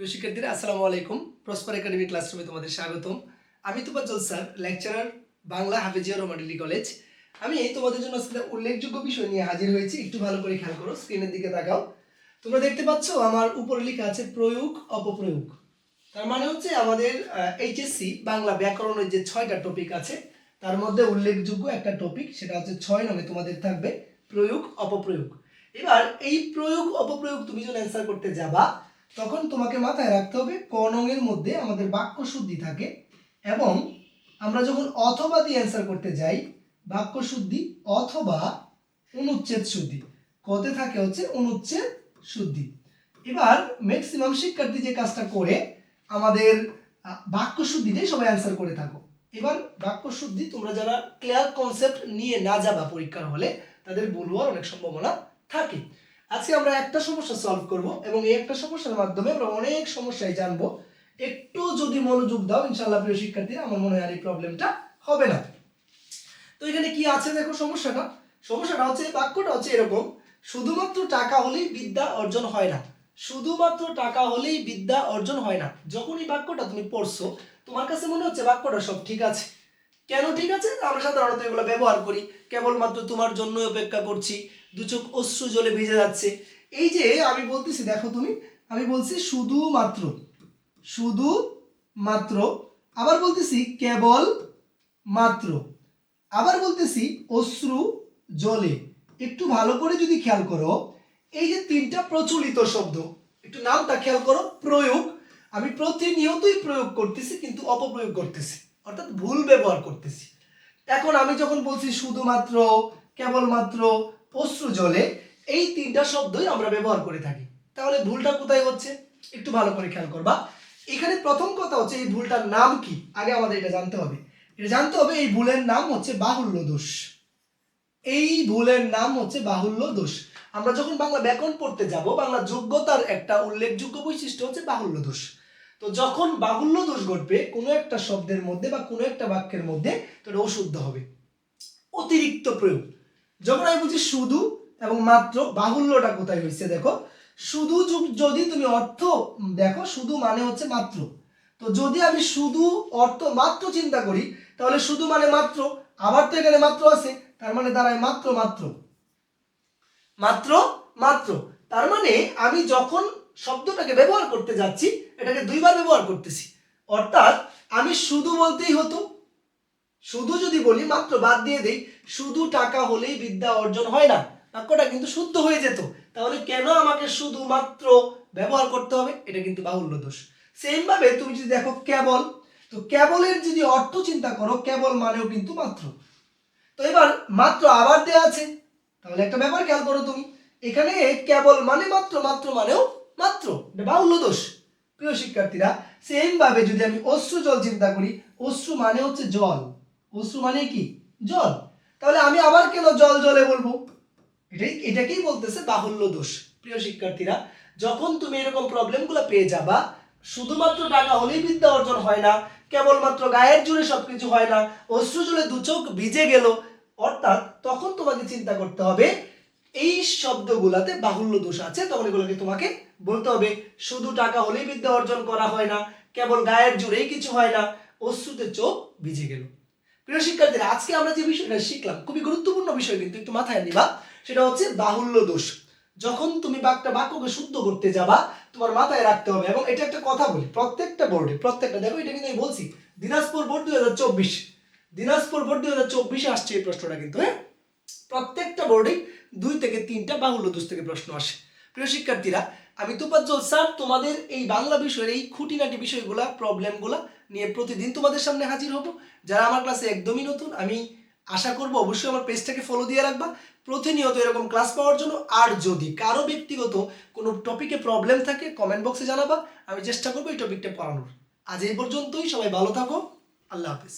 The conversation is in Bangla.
প্রিয় শিক্ষার্থীরা, আসসালামু আলাইকুম। প্রসপার একাডেমি ক্লাসরুমে তোমাদের স্বাগতম। আমি Tufazzal sir lecturer Bangla Hafezia Romanili college আমি তোমাদের জন্য আজকে উল্লেখযোগ্য বিষয় নিয়ে হাজির হয়েছি। একটু ভালো করে খেয়াল করো স্ক্রিনের দিকে তাকাও। তোমরা দেখতে পাচ্ছ, আমার উপরে লেখা আছে প্রয়োগ, অপপ্রয়োগ। তার মানে হচ্ছে আমাদের এইচএসসি বাংলা ব্যাকরণের যে ছয়টা টপিক আছে, তার মধ্যে উল্লেখযোগ্য একটা টপিক সেটা হচ্ছে ছয় নমে তোমাদের থাকবে, প্রয়োগ, অপপ্রয়োগ। এবার, এই প্রয়োগ, অপপ্রয়োগ তুমি যখন অ্যান্সার করতে যাবা তখন তোমাকে মাথায় রাখতে হবে কনঙের মধ্যে আমাদের বাক্য শুদ্ধি থাকে এবং আমরা যখন অথবা দিয়ে অ্যান্সার করতে যাই, বাক্য শুদ্ধি অথবা অনুচ্ছেদ শুদ্ধি। কতে থাকে হচ্ছে অনুচ্ছেদ শুদ্ধি। এবার ম্যাক্সিমাম শিক্ষার্থী যে কাজটা করে, আমাদের বাক্য শুদ্ধিটাই সবাই অ্যান্সার করে থাকো। এবার বাক্য শুদ্ধি, তোমরা যারা ক্লিয়ার কনসেপ্ট নিয়ে না যাবা পরীক্ষার হলে, তাদের ভুল অনেক সম্ভাবনা থাকে। আজকে আমরা একটা সমস্যা সলভ করব এবং এই একটা সমস্যার মাধ্যমে আমরা অনেক সমস্যায় জানব। একটু যদি মনোযোগ দাও, ইনশাআল্লাহ প্রিয় শিক্ষার্থীরা, আমার মনে হয় আর এই প্রবলেমটা হবে না। তো এখানে কি আছে দেখো সমস্যাটা? সমস্যাটা হচ্ছে, বাক্যটা হচ্ছে এরকম, শুধুমাত্র টাকা হলেই বিদ্যা অর্জন হয় না। শুধুমাত্র টাকা হলেই বিদ্যা অর্জন হয় না। যখন এই বাক্যটা তুমি পড়ছো, তোমার কাছে মনে হচ্ছে বাক্যটা সব ঠিক আছে। কেন ঠিক আছে? আমরা সাধারণত এগুলো ব্যবহার করি। কেবলমাত্র তোমার জন্য অপেক্ষা করছি। দু চোখ অশ্রু জলে ভেজে যাচ্ছে। এই যে আমি বলতেছি, দেখো তুমি, আমি বলছি শুধুমাত্র শুধু মাত্র আবার বলতেছি কেবল মাত্র, আবার বলতেছি অশ্রু জলে একটু ভালো করে যদি খেয়াল করো, এই যে তিনটা প্রচলিত শব্দ, একটু নামটা খেয়াল করো, প্রয়োগ। আমি প্রতিনিয়তই প্রয়োগ করতেছি, কিন্তু অপপ্রয়োগ করতেছি, অর্থাৎ ভুল ব্যবহার করতেছি। এখন আমি যখন বলছি শুধুমাত্র, কেবলমাত্র অশ্রু জলে এই তিনটা শব্দই আমরা ব্যবহার করে থাকি। তাহলে ভুলটা কোথায় হচ্ছে? একটু ভালো করে খেয়াল করবা। এখানে প্রথম কথা হচ্ছে এই ভুলটার নাম কি? আগে আমাদের এটা জানতে হবে। এটা জানতে হবে এই ভুলের নাম হচ্ছে বাহুল্য দোষ। এই ভুলের নাম হচ্ছে বাহুল্য দোষ। আমরা যখন বাংলা ব্যাকরণ পড়তে যাব, বাংলা যোগ্যতার একটা উল্লেখযোগ্য বৈশিষ্ট্য হচ্ছে বাহুল্য দোষ। তো যখন বাহুল্য দোষ ঘটবে, কোনো একটা শব্দের মধ্যে বা কোনো একটা বাক্যের মধ্যে, তো এটা অশুদ্ধ হবে। অতিরিক্ত প্রয়োগ। যখন আমি বলছি শুধু এবং মাত্র বাহুল্যটা কোথায় হয়েছে দেখো? শুধু যদি তুমি অর্থ দেখো, শুধু মানে হচ্ছে মাত্র। তো যদি আমি শুধু অর্থ মাত্র চিন্তা করি, তাহলে শুধু মানে মাত্র, আবার তো এখানে মাত্র আছে, তার মানে দাঁড়ায় মাত্র মাত্র। মাত্র মাত্র। তার মানে আমি যখন শব্দটাকে ব্যবহার করতে যাচ্ছি, এটাকে দুইবার ব্যবহার করতেছি। অর্থাৎ আমি শুধু বলতেই হতো শুধু যদি বলি, মাত্র বাদ দিয়ে দেই, শুধু টাকা হলেই বিদ্যা অর্জন হয় না। বাক্যটা কিন্তু শুদ্ধ হয়ে যেত। তাহলে কেন আমাকে শুধুমাত্র ব্যবহার করতে হবে? এটা কিন্তু বাহুল্য দোষ। সেম ভাবে তুমি যদি দেখো কেবল, তো কেবলের যদি অর্থ চিন্তা করো, কেবল মানেও কিন্তু মাত্র। তো এবার মাত্র আবার দেয়া আছে। তাহলে একটা ব্যাপার খেয়াল করো তুমি। এখানে কেবল মানে মাত্র মাত্র মানেও মাত্র। এটা বাহুল্য দোষ। প্রিয় শিক্ষার্থীরা সেম ভাবে যদি আমি অশ্রু জল চিন্তা করি, অশ্রু মানে হচ্ছে জল। অশ্রু মানে কি? জল। তাহলে আমি আবার কেন জল জলে বলব? এটাই, এটাকেই বলতেছে বাহুল্য দোষ, প্রিয় শিক্ষার্থীরা। যখন তুমি এরকম প্রবলেমগুলো পেয়ে যাবা, শুধুমাত্র টাকা হলেই বিদ্যা অর্জন হয় না, কেবলমাত্র গায়ের জুড়ে সবকিছু হয় না, অশ্রু জলে দু চোখ ভিজে গেল, অর্থাৎ তখন তোমাকে চিন্তা করতে হবে, এই শব্দগুলাতে বাহুল্য দোষ আছে, তখন এগুলোকে তোমাকে বলতে হবে। শুধু টাকা হলেই বিদ্যা অর্জন করা হয় না, কেবল গায়ের জুড়েই কিছু হয় না, অশ্রুতে চোখ ভিজে গেল। প্রিয় শিক্ষার্থীরা, আজকে আমরা যে বিষয়টা শিখলাম, খুবই গুরুত্বপূর্ণ বিষয় কিন্তু একটু মাথায় নিবা, সেটা হচ্ছে বাহুল্য দোষ। যখন তুমি বাক্যটা বাক্যকে শুদ্ধ করতে যাবা, তোমার মাথায় রাখতে হবে এবং এটা একটা কথা বলি, প্রত্যেকটা বোর্ডে, প্রত্যেকটা, দেখো এটা কিন্তু আমি বলছি, দিনাজপুর বোর্ড দুই হাজার চব্বিশ, দিনাজপুর বোর্ড দুই হাজার চব্বিশে আসছে এই প্রশ্নটা কিন্তু হ্যাঁ? প্রত্যেকটা বোর্ডেই দুই থেকে তিনটা বাহুল্য দোষ থেকে প্রশ্ন আসে। প্রিয় শিক্ষার্থীরা, আমি তুপাজ্জল স্যার তোমাদের এই বাংলা বিষয়ের এই খুঁটিনাটি বিষয়গুলা প্রবলেমগুলা নিয়ে প্রতিদিন তোমাদের সামনে হাজির হব। যারা আমার ক্লাসে একদমই নতুন, আমি আশা করব অবশ্যই আমার পেজটাকে ফলো দিয়ে রাখবা। প্রতিনিয়ত এরকম ক্লাস পাওয়ার জন্য আর যদি কারও ব্যক্তিগত কোনো টপিকে প্রবলেম থাকে কমেন্ট বক্সে জানাবা। আমি চেষ্টা করব এই টপিকটা পড়ানোর। আজ এই পর্যন্তই, সবাই ভালো থাকো। আল্লাহ হাফিজ।